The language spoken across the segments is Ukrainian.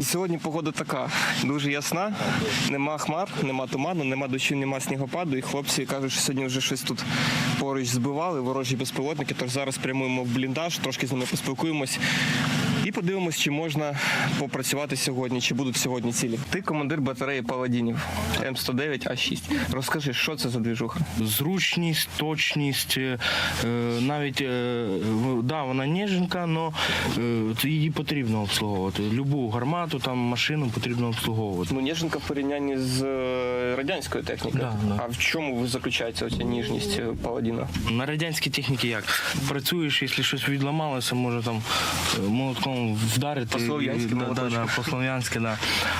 Сьогодні погода така дуже ясна. Нема хмар, нема туману, нема дощів, нема снігопаду. І хлопці кажуть, що сьогодні вже щось тут поруч збивали, ворожі безпілотники. Тож зараз прямуємо в бліндаж, трошки з ними поспілкуємось і подивимось, чи можна попрацювати сьогодні, чи будуть сьогодні цілі. Ти командир батареї паладінів М109 А6. Розкажи, що це за двіжуха? Зручність, точність, е, навіть е, да, вона ніженька, але її потрібно обслуговувати. Любу гармату, там машину потрібно обслуговувати. Ну, ніженка в порівнянні з е, радянською технікою. Да, да. А в чому заключається оця ніжність е, паладіна? На радянській техніці як? Працюєш, якщо щось відламалося, може там е, молотком вдарити. По-слов'янськи да, да, да, по-слов'янськи, да.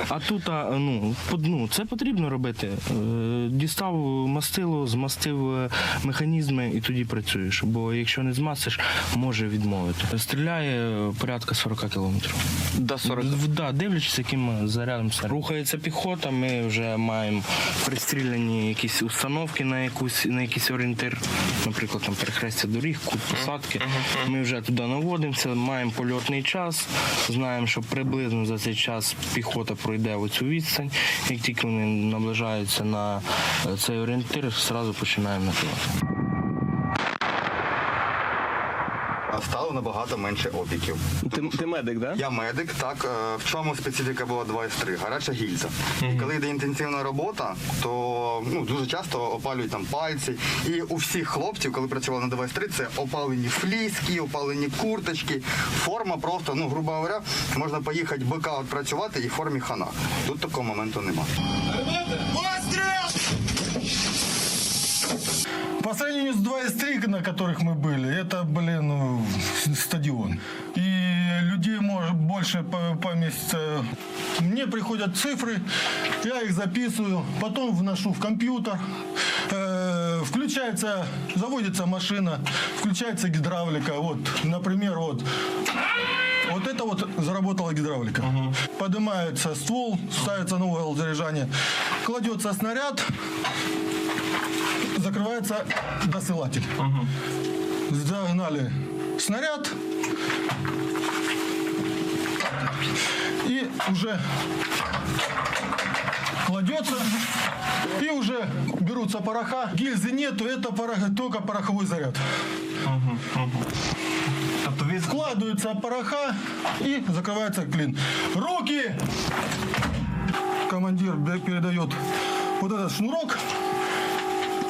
А тут ну, ну, це потрібно робити. Е, Дістав мастило, змастив е, механізми і тоді працюєш. Бо якщо не змастиш, може відмовити. Стріляє порядка 40 кілометрів. До 40. Да, дивлячись, яким зарядом все. Рухається піхота, ми вже маємо пристріляні якісь установки на якусь на якийсь орієнтир, наприклад, там перехрестя доріг, кут посадки. Ми вже туди наводимося, маємо польотний час, знаємо, що приблизно за цей час піхота пройде оцю відстань. Як тільки вони наближаються на е, цей орієнтир, одразу починаємо накривати. А Стало набагато менше опіків. Ти, ти медик, да? Я медик, так е, в чому специфіка була 23? Гаряча гільза. І коли йде інтенсивна робота, то ну дуже часто опалюють там пальці. І у всіх хлопців, коли працювали на 23, це опалені фліски, опалені курточки. Форма просто, ну грубо говоря, можна поїхати бика працювати і в формі хана. Тут такого моменту немає. По сравнению с 23, на которых мы были, это, блин, ну, стадион. И людей может больше по- поместится. Мне приходят цифры, я их записываю, потом вношу в компьютер. Э, включается, заводится машина, включается гидравлика. Вот, например, вот вот это вот заработала гидравлика. Поднимается ствол, ставится на угол заряжания, кладется снаряд, закрывается досылатель. Загнали снаряд. И уже кладется. И уже берутся пороха. Гильзы нету, это порох- только пороховой заряд. Складываются пороха и закрывается клин. Руки! Командир передает вот этот шнурок,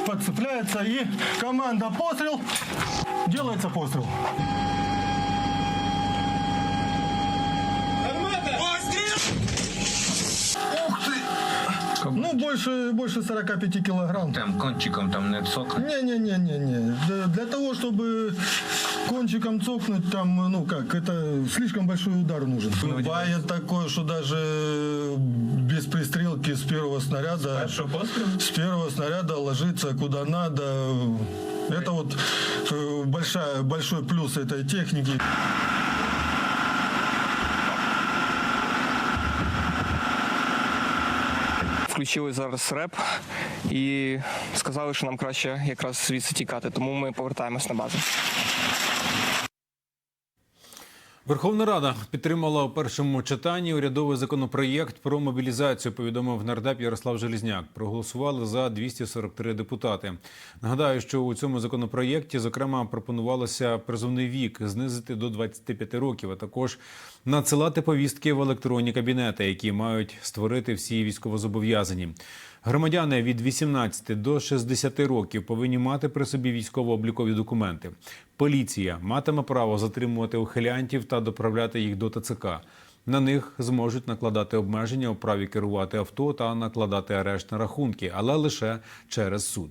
подцепляется и команда пострел, делается пострел. Ну, больше, больше 45 килограмм. Там кончиком там не цокне. Не-не-не-не-не. Для, для того, чтобы кончиком цокнуть, там, ну как, это слишком большой удар нужен. Бывает такое, что даже без пристрелки с первого снаряда... С первого снаряда ложится куда надо. Это вот э, большая, большой плюс этой техники. Включили зараз реп і сказали, що нам краще якраз звідси тікати, тому ми повертаємось на базу. Верховна Рада підтримала у першому читанні урядовий законопроєкт про мобілізацію. Повідомив нардеп Ярослав Желізняк. Проголосували за 243 депутати. Нагадаю, що у цьому законопроєкті зокрема пропонувалося призовний вік знизити до 25 років, а також надсилати повістки в електронні кабінети, які мають створити всі військовозобов'язані. Громадяни від 18 до 60 років повинні мати при собі військово-облікові документи. Поліція матиме право затримувати ухилянтів та доправляти їх до ТЦК. На них зможуть накладати обмеження у праві керувати авто та накладати арешт на рахунки, але лише через суд.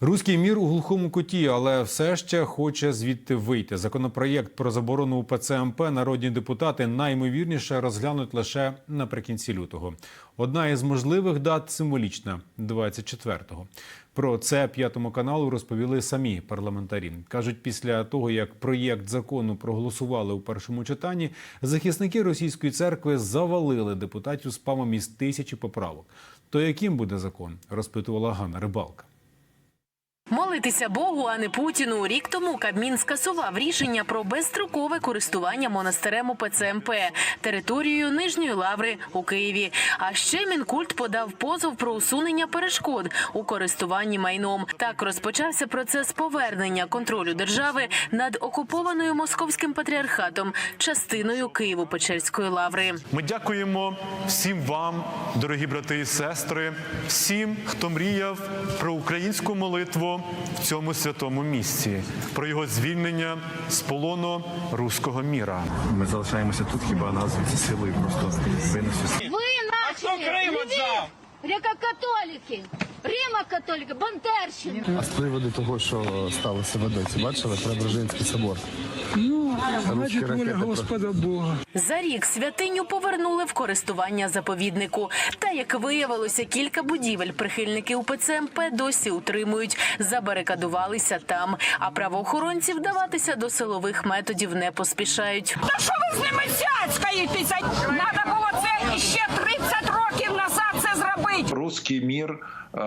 Руський мір у глухому куті, але все ще хоче звідти вийти. Законопроєкт про заборону УПЦ МП народні депутати наймовірніше розглянуть лише наприкінці лютого. Одна із можливих дат символічна 24-го. Про це п'ятому каналу розповіли самі парламентарі. кажуть, після того як проєкт закону проголосували у першому читанні, захисники російської церкви завалили депутатів спамом із тисячі поправок. То яким буде закон? розпитувала Ганна Рибалка. Молитися Богу, а не Путіну. Рік тому Кабмін скасував рішення про безстрокове користування монастирем УПЦ МП територією Нижньої Лаври у Києві. А ще Мінкульт подав позов про усунення перешкод у користуванні майном. Так розпочався процес повернення контролю держави над окупованою московським патріархатом частиною Києво-Печерської лаври. Ми дякуємо всім вам, дорогі брати і сестри, всім, хто мріяв про українську молитву в цьому святому місці, про його звільнення з полону руського міра. Ми залишаємося тут, хіба нас звідси силою просто винесуть. Ви наші, Львів, греко-католики, Римо-католики, Бандерщина. А з приводу того, що сталося в Одесі, бачили Преображенський собор? Ну, Русські ракети про- За рік святиню повернули в користування заповіднику. Та як виявилося, кілька будівель прихильники УПЦ МП досі утримують, забарикадувалися там. А правоохоронці вдаватися до силових методів не поспішають. Та що ви з ними сядькаєтеся? Надо було це ще 30 років назад це зробити. Руський мір е,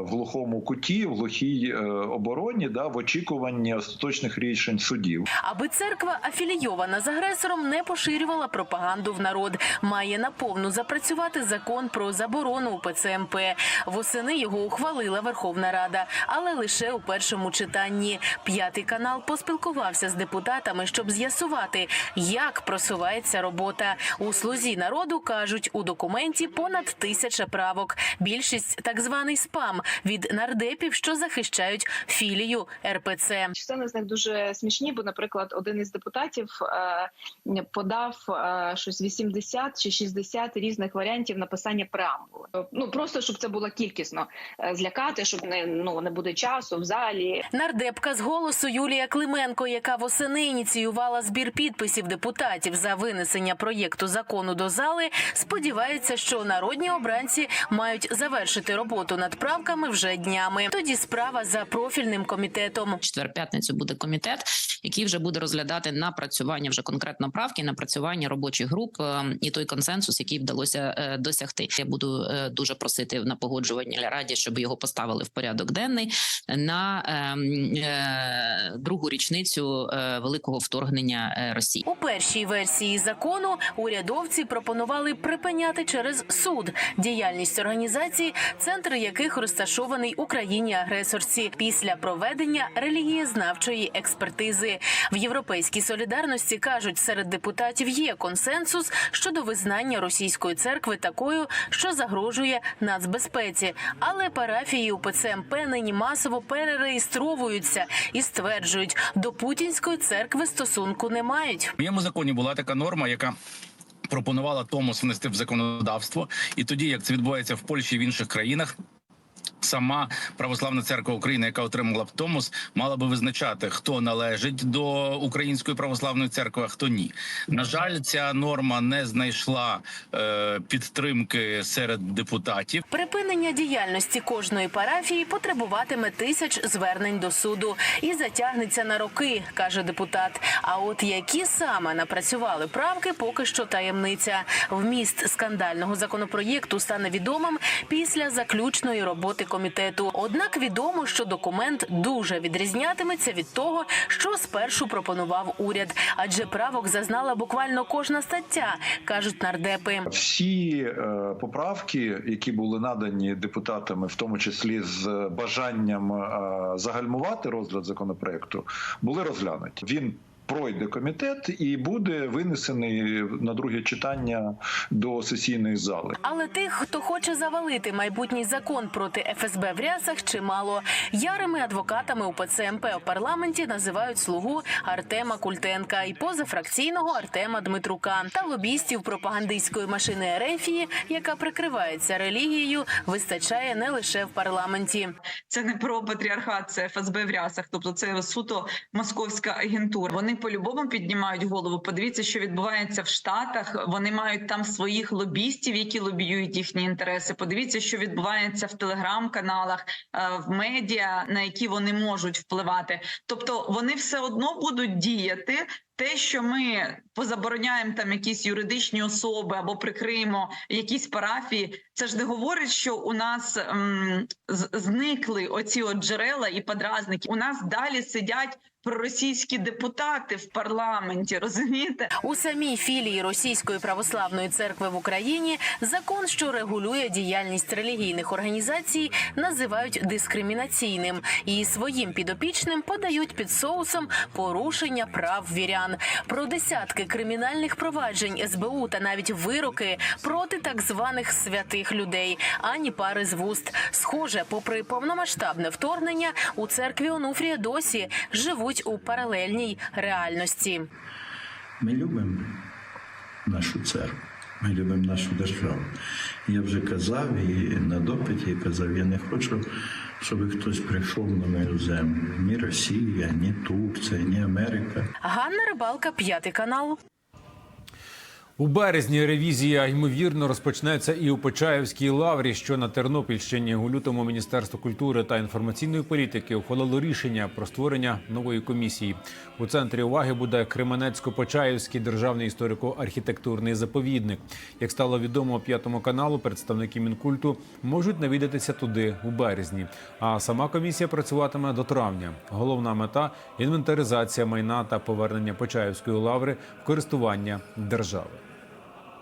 в глухому куті, в глухій е, обороні, да, в очікуванні остаточних рішень судів. Аби церква афілійована з агресором не поширювала пропаганду в народ. Має наповну запрацювати закон про заборону УПЦ МП. Восени його ухвалила Верховна Рада, але лише у першому читанні. П'ятий канал поспілкувався з депутатами, щоб з'ясувати, як просувається робота. У слузі народу кажуть, у документі понад тисяча правок. Більшість так званий спам від нардепів, що захищають філію РПЦ. Частина з них дуже смішні, бо, наприклад, один із депутатів е, подав е, щось 80 чи 60 різних варіантів написання преамбули. Ну просто щоб це було кількісно е, злякати, щоб не ну не буде часу в залі. Нардепка з голосу Юлія Клименко, яка восени ініціювала збір підписів депутатів за винесення проєкту закону до зали, сподівається, що народні обранці мають завершити роботу над правками вже днями. Тоді справа за профільним комітетом. четвер-п'ятницю буде комітет, який вже буде розглядати напрацювання вже конкретно правки, напрацювання робочих груп е, і той консенсус, який вдалося е, досягти. Я буду е, дуже просити на погоджувальній раді, щоб його поставили в порядок денний на ем, е, другу річницю великого вторгнення Росії. У першій версії закону урядовці пропонували припиняти через суд діяльність організацій, центр яких розташований Україні агресорці після проведення релігієзнавчої експертизи. В європейській солідарності кажуть, серед депутатів є консенсус щодо визнання російської церкви такою, що загрожує нацбезпеці. Але парафії УПЦ МП нині масово перереєстровуються і стверджують, до путінської церкви стосунку не мають. В моєму законі була така норма, яка. Пропонувала Томос внести в законодавство, і тоді, як це відбувається в Польщі і в інших країнах, сама православна церква України, яка отримала б Томос, мала би визначати, хто належить до української православної церкви, а хто ні. На жаль, ця норма не знайшла е, підтримки серед депутатів. Припинення діяльності кожної парафії потребуватиме тисяч звернень до суду і затягнеться на роки, каже депутат. А от які саме напрацювали правки, поки що таємниця. Вміст скандального законопроєкту стане відомим після заключної роботи комітету. Однак відомо, що документ дуже відрізнятиметься від того, що спершу пропонував уряд, адже правок зазнала буквально кожна стаття, кажуть нардепи. Всі е, поправки, які були надані депутатами, в тому числі з бажанням е, загальмувати розгляд законопроекту, були розглянуті. Він пройде комітет і буде винесений на друге читання до сесійної зали. Але тих, хто хоче завалити майбутній закон проти ФСБ в рясах, чимало ярими адвокатами УПЦ МП у парламенті називають слугу Артема Культенка і позафракційного Артема Дмитрука та лобістів пропагандистської машини Ерефії, яка прикривається релігією, вистачає не лише в парламенті. Це не про патріархат, це ФСБ в рясах. Тобто це суто московська агентура. Вони по-любому піднімають голову. Подивіться, що відбувається в Штатах. Вони мають там своїх лобістів, які лобіюють їхні інтереси. Подивіться, що відбувається в телеграм-каналах, е, в медіа, на які вони можуть впливати. Тобто вони все одно будуть діяти. Те, що ми позабороняємо там якісь юридичні особи або прикриємо якісь парафії, це ж не говорить, що у нас м, зникли оці от джерела і подразники. У нас далі сидять проросійські депутати в парламенті. Розумієте? У самій філії Російської православної церкви в Україні закон, що регулює діяльність релігійних організацій, називають дискримінаційним і своїм підопічним подають під соусом порушення прав вірян. Про десятки кримінальних проваджень СБУ та навіть вироки проти так званих святих людей. Ані пари з вуст. Схоже, попри повномасштабне вторгнення, у церкві Онуфрія досі живуть у паралельній реальності. Ми любимо нашу церкву, ми любимо нашу державу. Я вже казав і на допиті казав, я не хочу, щоб хтось прийшов на мою землю. Ні Росія, ні Турція, ні Америка. Ганна Рибалка, п'ятий канал. У березні ревізія ймовірно розпочнеться і у Почаївській лаврі, що на Тернопільщині у лютому Міністерство культури та інформаційної політики ухвалило рішення про створення нової комісії. У центрі уваги буде Кременецько-Почаївський державний історико-архітектурний заповідник. Як стало відомо п'ятому каналу, представники мінкульту можуть навідатися туди у березні. А сама комісія працюватиме до травня. Головна мета інвентаризація майна та повернення Почаївської лаври в користування держави.